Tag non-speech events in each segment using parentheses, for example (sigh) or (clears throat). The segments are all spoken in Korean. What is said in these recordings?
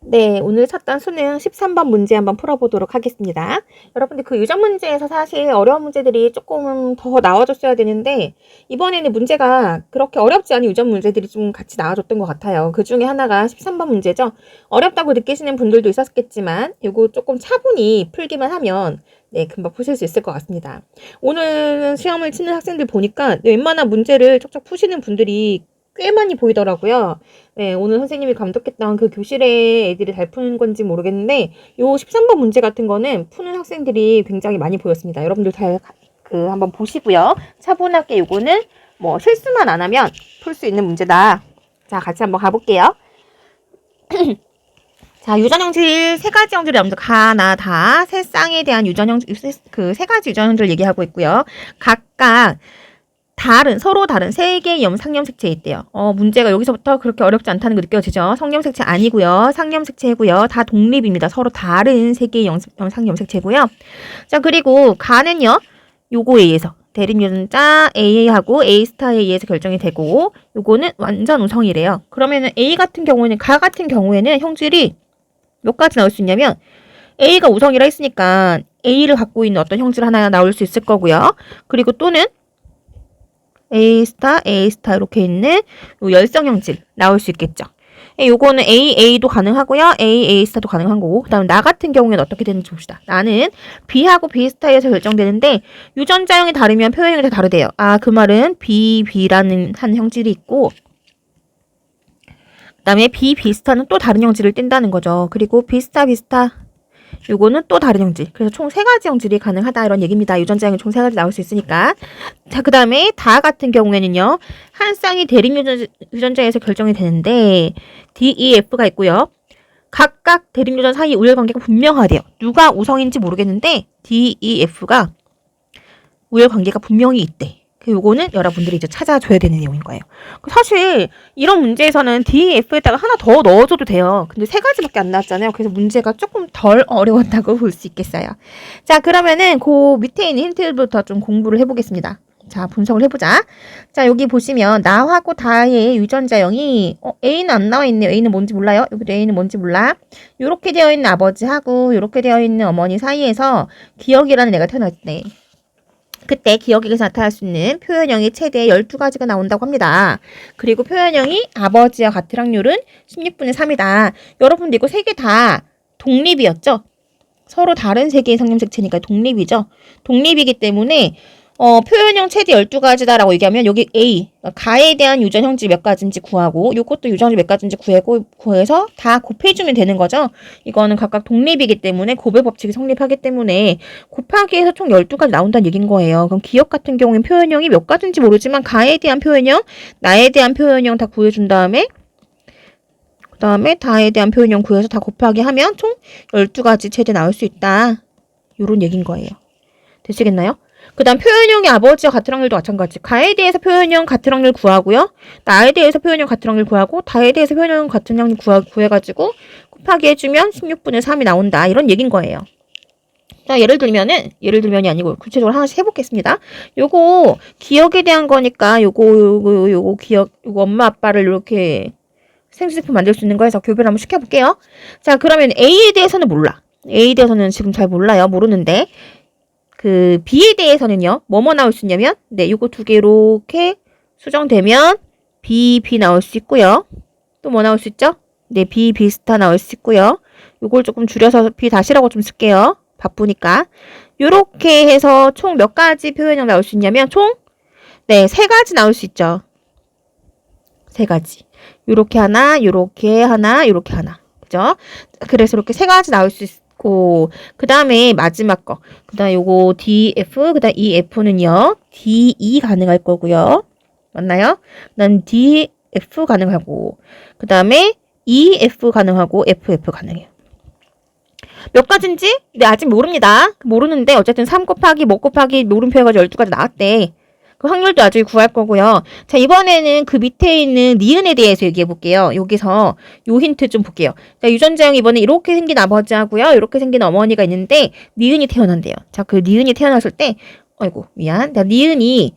네, 오늘 쳤던 수능 13번 문제 한번 풀어보도록 하겠습니다. 여러분들 그 유전 문제에서 사실 어려운 문제들이 조금 더 나와줬어야 되는데 이번에는 문제가 그렇게 어렵지 않은 유전 문제들이 좀 같이 나와줬던 것 같아요. 그 중에 하나가 13번 문제죠. 어렵다고 느끼시는 분들도 있었겠지만 이거 조금 차분히 풀기만 하면 네, 금방 푸실 수 있을 것 같습니다. 오늘 시험을 치는 학생들 보니까 웬만한 문제를 척척 푸시는 분들이 꽤 많이 보이더라고요. 네, 오늘 선생님이 감독했던 그 교실에 애들이 잘 푸는 건지 모르겠는데, 요 13번 문제 같은 거는 푸는 학생들이 굉장히 많이 보였습니다. 여러분들 잘, 그, 한번 보시고요. 차분하게 요거는 뭐 실수만 안 하면 풀 수 있는 문제다. 자, 같이 한번 가볼게요. (clears throat) 자, 유전형질 세 가지 형질이 여러분들 가나 다 세 쌍에 대한 유전형 그 세 가지 유전형질 얘기하고 있고요. 각각 다른 서로 다른 세 개의 염 상염색체 있대요. 어, 문제가 여기서부터 그렇게 어렵지 않다는 거 느껴지죠? 성염색체 아니고요. 상염색체고요. 다 독립입니다. 서로 다른 세 개의 염, 상염색체고요. 자, 그리고 가는요. 요거에 의해서 대립 유전자 A하고 A 스타에 의해서 결정이 되고 요거는 완전 우성이래요. 그러면은 A 같은 경우에는 가 같은 경우에는 형질이 몇 가지 나올 수 있냐면 A가 우성이라 했으니까 A를 갖고 있는 어떤 형질 하나 나올 수 있을 거고요. 그리고 또는 A 스타, A 스타 이렇게 있는 요 열성 형 질 나올 수 있겠죠. 예, 요거는 A, A도 가능하고요. A, A 스타도 가능한 거고. 그다음에 나 같은 경우에는 어떻게 되는지 봅시다. 나는 B하고 B 스타에서 결정되는데 유전자형이 다르면 표현형이 다 다르대요. 아, 그 말은 B, B라는 한 형질이 있고 그다음에 B, B 스타는 또 다른 형질을 띈다는 거죠. 그리고 B 스타, B 스타 요거는 또 다른 형질. 그래서 총 세 가지 형질이 가능하다 이런 얘기입니다. 유전자형이 총 세 가지 나올 수 있으니까. 자, 그 다음에 다 같은 경우에는요. 한 쌍이 대립 유전자, 에서 결정이 되는데 D, E, F가 있고요. 각각 대립 유전 사이 우열 관계가 분명하대요. 누가 우성인지 모르겠는데 D, E, F가 우열 관계가 분명히 있대. 그 요거는 여러분들이 이제 찾아줘야 되는 내용인 거예요. 사실 이런 문제에서는 DF에다가 하나 더 넣어줘도 돼요. 근데 세 가지밖에 안 나왔잖아요. 그래서 문제가 조금 덜 어려웠다고 볼 수 있겠어요. 자 그러면은 그 밑에 있는 힌트부터 좀 공부를 해보겠습니다. 자 분석을 해보자. 자 여기 보시면 나하고 다의 유전자형이 어, A는 안 나와 있네요. A는 뭔지 몰라요. 여기도 A는 뭔지 몰라. 이렇게 되어 있는 아버지하고 이렇게 되어 있는 어머니 사이에서 기억이라는 애가 태어났대. 그때 기억에서 나타날 수 있는 표현형이 최대 12가지가 나온다고 합니다. 그리고 표현형이 아버지와 같을 확률은 16분의 3이다. 여러분들 이거 세 개 다 독립이었죠? 서로 다른 세 개의 성염색체니까 독립이죠? 독립이기 때문에 어, 표현형 최대 12가지다라고 얘기하면 여기 A, 가에 대한 유전 형질 몇 가지인지 구하고 요것도 유전 형질 몇 가지인지 구하고 구해서 다 곱해주면 되는 거죠. 이거는 각각 독립이기 때문에 고배 법칙이 성립하기 때문에 곱하기 해서 총 12가지 나온다는 얘기인 거예요. 그럼 기억 같은 경우엔 표현형이 몇 가지인지 모르지만 가에 대한 표현형, 나에 대한 표현형 다 구해준 다음에 그 다음에 다에 대한 표현형 구해서 다 곱하기 하면 총 12가지 최대 나올 수 있다. 요런 얘기인 거예요. 되시겠나요? 그 다음 표현형의 아버지와 같은 확률도 마찬가지. 가에 대해서 표현형 같은 확률 구하고요. 나에 대해서 표현형 같은 확률 구하고 다에 대해서 표현형 같은 확률 구하, 구해가지고 곱하기 해주면 16분의 3이 나온다. 이런 얘긴 거예요. 자, 예를 들면은, 예를 들면이 아니고 구체적으로 하나씩 해보겠습니다. 요거 기억에 대한 거니까 요거, 요거, 요거 기억, 요거 엄마 아빠를 이렇게 생수제품 만들 수 있는 거에서 교배를 한번 시켜볼게요. 자, 그러면 A에 대해서는 몰라. A에 대해서는 지금 잘 몰라요. 모르는데. 그 B에 대해서는요. 뭐뭐 나올 수 있냐면 네, 요거 두 개 이렇게 수정되면 B, B 나올 수 있고요. 또 뭐 나올 수 있죠? 네, B, B 스타 나올 수 있고요. 요걸 조금 줄여서 B 다시라고 좀 쓸게요. 바쁘니까. 요렇게 해서 총 몇 가지 표현형 나올 수 있냐면 총 네, 세 가지 나올 수 있죠. 세 가지. 요렇게 하나, 요렇게 하나, 요렇게 하나. 그죠? 그래서 이렇게 세 가지 나올 수 있, 있고 그 다음에 마지막 거. 그 다음 요거 DF 그 다음 EF는요. DE 가능할 거고요. 맞나요? 난 DF 가능하고 그 다음에 EF 가능하고 FF 가능해요. 몇 가지인지? 네, 아직 모릅니다. 모르는데 어쨌든 3 곱하기 뭐 곱하기 물음표 해가지고 12가지 나왔대. 그 확률도 나중에 구할 거고요. 자, 이번에는 그 밑에 있는 니은에 대해서 얘기해 볼게요. 여기서 요 힌트 좀 볼게요. 자, 유전자형 이번에 이렇게 생긴 아버지하고요. 이렇게 생긴 어머니가 있는데 니은이 태어난대요. 자, 그 니은이 태어났을 때 아이고, 미안. 자, 니은이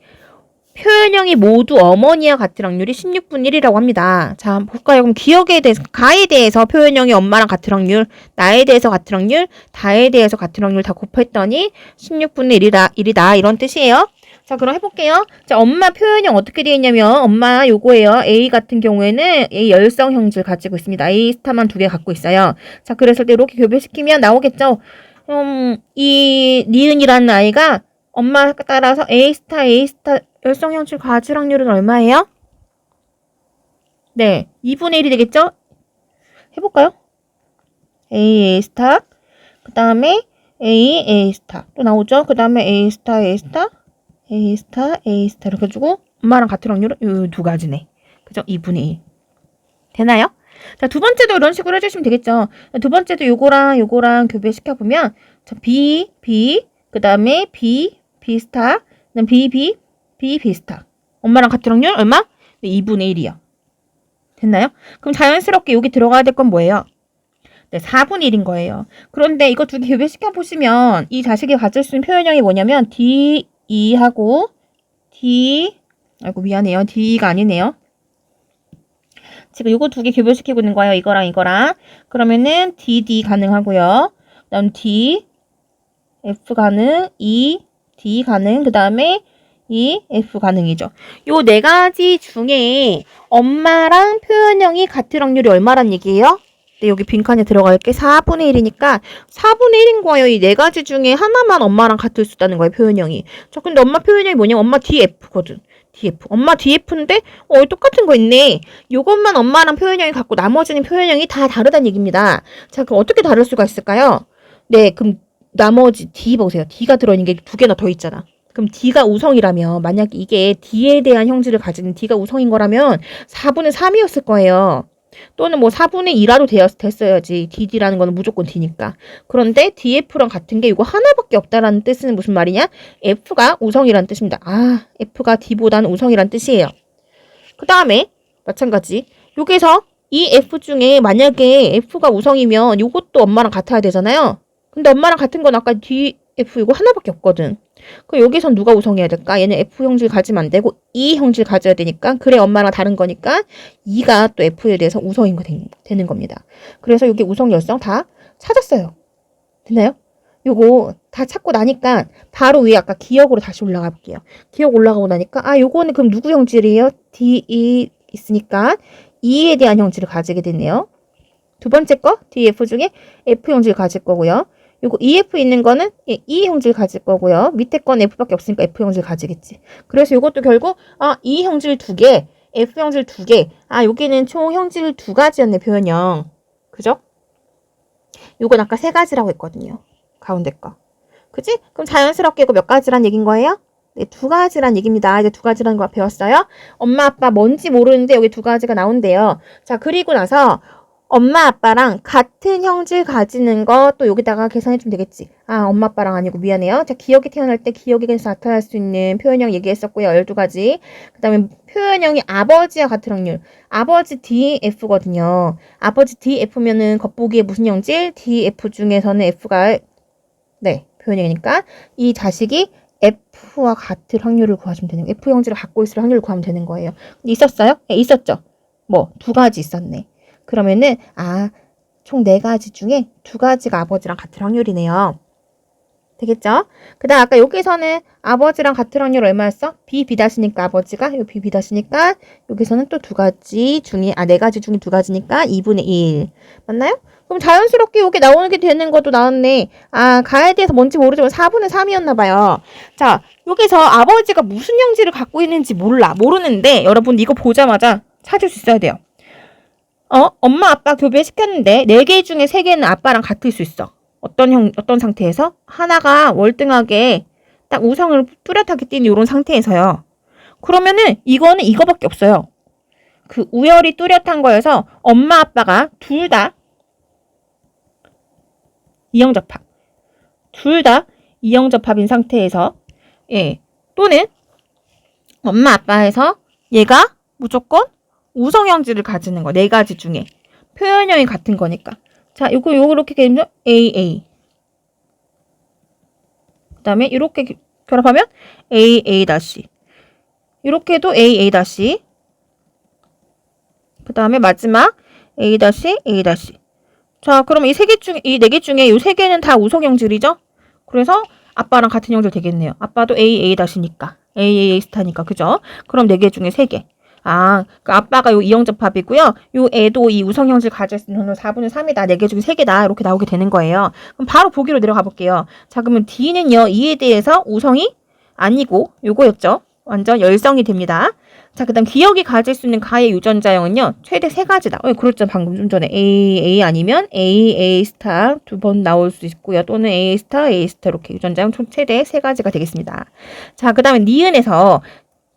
표현형이 모두 어머니와 같은 확률이 16분의 1이라고 합니다. 자, 볼까요? 그럼 기억에 대해서, 가에 대해서 표현형이 엄마랑 같은 확률, 나에 대해서 같은 확률, 다에 대해서 같은 확률 다 곱했더니 16분의 1이다, 1이다. 이런 뜻이에요. 자, 그럼 해볼게요. 자, 엄마 표현형 어떻게 되어 있냐면, 엄마 요거예요. A 같은 경우에는 A 열성 형질 가지고 있습니다. A 스타만 두 개 갖고 있어요. 자, 그래서 이렇게 교배시키면 나오겠죠? 음, 이 니은이라는 아이가 엄마 따라서 A 스타, A 스타 열성 형질 가질 확률은 얼마예요? 네, 2분의 1이 되겠죠? 해볼까요? A, A 스타, 그 다음에 A, A 스타 또 나오죠? 그 다음에 A 스타, A 스타, A 스타, A 스타 이렇게 해주고 엄마랑 같은 확률은 이 두 가지네. 그죠? 2분의 1. 되나요? 자, 두 번째도 이런 식으로 해주시면 되겠죠. 두 번째도 요거랑 요거랑 교배시켜보면 자, B, B, 그 다음에 B, B 스타, 그 다음 B, B, B, B 스타. 엄마랑 같은 확률 얼마? 네, 2분의 1이요. 됐나요? 그럼 자연스럽게 여기 들어가야 될 건 뭐예요? 네, 4분의 1인 거예요. 그런데 이거 두 개 교배시켜 보시면 이 자식이 가질 수 있는 표현형이 뭐냐면 D, E 하고 D, 아이고 미안해요. D가 아니네요. 지금 이거 두 개 교배시키고 있는 거예요. 이거랑 이거랑. 그러면은 DD 가능하고요. 그다음 D, F 가능, E, D 가능. 그다음에 E, F 가능이죠. 요 네 가지 중에 엄마랑 표현형이 같을 확률이 얼마란 얘기예요? 네, 여기 빈칸에 들어갈 게 4분의 1이니까 4분의 1인 거예요. 이 네 가지 중에 하나만 엄마랑 같을 수 있다는 거예요, 표현형이. 저 근데 엄마 표현형이 뭐냐면 엄마 DF거든. DF. 엄마 DF인데 어 똑같은 거 있네. 요것만 엄마랑 표현형이 같고 나머지는 표현형이 다 다르다는 얘기입니다. 자, 그럼 어떻게 다를 수가 있을까요? 네, 그럼 나머지 D 보세요. D가 들어있는 게 두 개나 더 있잖아. 그럼 D가 우성이라면 만약 이게 D에 대한 형질을 가지는 D가 우성인 거라면 4분의 3이었을 거예요. 또는 뭐 4분의 2라도 되었, 됐어야지. DD라는 거는 무조건 D니까. 그런데 DF랑 같은 게 이거 하나밖에 없다라는 뜻은 무슨 말이냐? F가 우성이라는 뜻입니다. 아, F가 D보다는 우성이라는 뜻이에요. 그 다음에 마찬가지. 여기서 이 F 중에 만약에 F가 우성이면 이것도 엄마랑 같아야 되잖아요. 근데 엄마랑 같은 건 아까 DF 이거 하나밖에 없거든. 그럼 여기선 누가 우성해야 될까? 얘는 F 형질 가지면 안 되고 E 형질 가져야 되니까 그래 엄마랑 다른 거니까 E가 또 F에 대해서 우성인 거 된- 되는 겁니다. 그래서 여기 우성 열성 다 찾았어요. 됐나요? 요거 다 찾고 나니까 바로 위에 아까 기억으로 다시 올라가 볼게요. 기억 올라가고 나니까 아 요거는 그럼 누구 형질이에요? D, E 있으니까 E에 대한 형질을 가지게 됐네요. 두 번째 거 DF 중에 F 형질 가질 거고요. 요거 EF 있는 거는 예, E 형질 가질 거고요. 밑에 건 F밖에 없으니까 F 형질 가지겠지. 그래서 요것도 결국 아 E 형질 두 개, F 형질 두 개. 아 여기는 총 형질 두 가지였네 표현형. 그죠? 요건 아까 세 가지라고 했거든요. 가운데 거. 그지? 그럼 자연스럽게 이거 몇 가지란 얘긴 거예요? 네, 두 가지란 얘기입니다. 이제 두 가지라는 거 배웠어요. 엄마 아빠 뭔지 모르는데 여기 두 가지가 나온대요. 자, 그리고 나서 엄마 아빠랑 같은 형질 가지는 거 또 여기다가 계산해 주면 되겠지. 아, 엄마 아빠랑 아니고 미안해요. 자, 기억이 태어날 때 기억에서 나타날 수 있는 표현형 얘기했었고요. 12가지. 그 다음에 표현형이 아버지와 같은 확률. 아버지 DF거든요. 아버지 DF면은 겉보기에 무슨 형질? DF 중에서는 F가 네, 표현형이니까 이 자식이 F와 같을 확률을 구하시면 되는 거예요. F 형질을 갖고 있을 확률을 구하면 되는 거예요. 있었어요? 네, 있었죠. 뭐 두 가지 있었네. 그러면은 아, 총 네 가지 중에 두 가지가 아버지랑 같을 확률이네요. 되겠죠? 그 다음 아까 여기서는 아버지랑 같을 확률 얼마였어? B, B 다시니까 아버지가 요 B, B 다시니까 여기서는 또 두 가지 중에 아 네 가지 중에 두 가지니까 2분의 1 맞나요? 그럼 자연스럽게 여기 나오는 게 되는 것도 나왔네. 아 가에 대해서 뭔지 모르지만 4분의 3이었나 봐요. 자 여기서 아버지가 무슨 형질을 갖고 있는지 몰라 모르는데 여러분 이거 보자마자 찾을 수 있어야 돼요. 어 엄마 아빠 교배 시켰는데 네 개 중에 세 개는 아빠랑 같을 수 있어. 어떤 형, 어떤 상태에서? 하나가 월등하게 딱 우성을 뚜렷하게 띈 이런 상태에서요. 그러면은 이거는 이거밖에 없어요. 그 우열이 뚜렷한 거여서 엄마 아빠가 둘 다 이형접합. 둘 다 이형접합인 상태에서 예. 또는 엄마 아빠에서 얘가 무조건 우성형질을 가지는 거. 네 가지 중에. 표현형이 같은 거니까. 자, 요거 요렇게 되면 AA. 그다음에 이렇게 결합하면 AA 다시. 이렇게 해도 A, A 다시. 그 다음에 마지막 A 다시, A 다시. 자, 그럼 이 세 개 중에, 이네 개 중에 이 세 개는 다 우성형질이죠? 그래서 아빠랑 같은 형질 되겠네요. 아빠도 A, A 다시니까. A, A, A 스타니까. 그죠? 그럼 네 개 중에 세 개. 아, 그 아빠가 요 이형접합이고요. 요 애도 이 우성형질 가질 수 있는 4분의 3이다. 네개 중에 세 개다. 이렇게 나오게 되는 거예요. 그럼 바로 보기로 내려가 볼게요. 자, 그러면 D는요. 이에 대해서 우성이 아니고 요거였죠. 완전 열성이 됩니다. 자, 그 다음 기억이 가질 수 있는 가의 유전자형은요, 최대 세 가지다. 어, 그렇죠. 방금 좀 전에. A, A 아니면 A, A 스타 두 번 나올 수 있고요. 또는 A 스타, A 스타 이렇게 유전자형 총 최대 세 가지가 되겠습니다. 자, 그 다음에 니은에서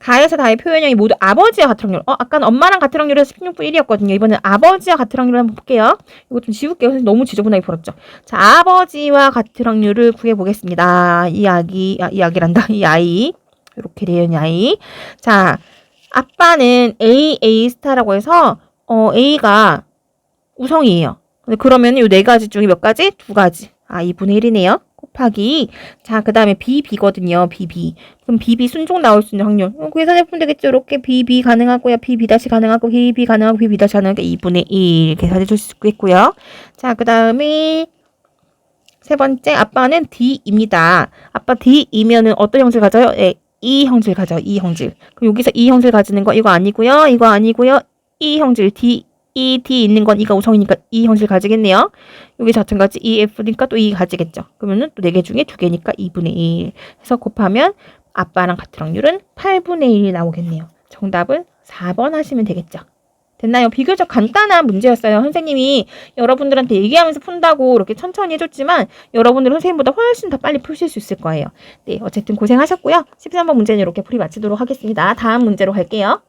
가에서 다의 표현형이 모두 아버지와 같은 확률. 어, 아까는 엄마랑 같은 확률에서 16분 1이었거든요. 이번엔 아버지와 같은 확률을 한번 볼게요. 이거 좀 지울게요. 선생님 너무 지저분하게 풀었죠. 자, 아버지와 같은 확률을 구해보겠습니다. 이 아기, 아, 이 아기란다. 이 아이. 이렇게 되는 아이. 자, 아빠는 A, A 스타라고 해서, 어, A가 우성이에요. 그러면 이 네 가지 중에 몇 가지? 두 가지. 아, 2분의 1이네요. 곱하기. 자, 그 다음에 B, B거든요. B, B. 그럼 B, B 순종 나올 수 있는 확률. 어, 계산해보면 되겠죠. 이렇게 B, B 가능하고요. B, B 다시 가능하고, B, B 가능하고, B, B 다시 가능하고, 2분의 1 계산해 줄 수 있겠고요. 자, 그 다음에 세 번째, 아빠는 D입니다. 아빠 D이면은 어떤 형질 가져요? 예, E 형질 가져요. E 형질. 그럼 여기서 E 형질 가지는 거 이거 아니고요. 이거 아니고요. E 형질 D E D 있는 건 E가 우성이니까 E 형질 가지겠네요. 여기 마찬가지 E F니까 또 E 가지겠죠. 그러면은 또네개 중에 두 개니까 2분의 1 해서 곱하면 아빠랑 같은 확률은 8분의 1이 나오겠네요. 정답은 4번 하시면 되겠죠. 됐나요? 비교적 간단한 문제였어요. 선생님이 여러분들한테 얘기하면서 푼다고 이렇게 천천히 해줬지만 여러분들은 선생님보다 훨씬 더 빨리 푸실 수 있을 거예요. 네, 어쨌든 고생하셨고요. 13번 문제는 이렇게 풀이 마치도록 하겠습니다. 다음 문제로 갈게요.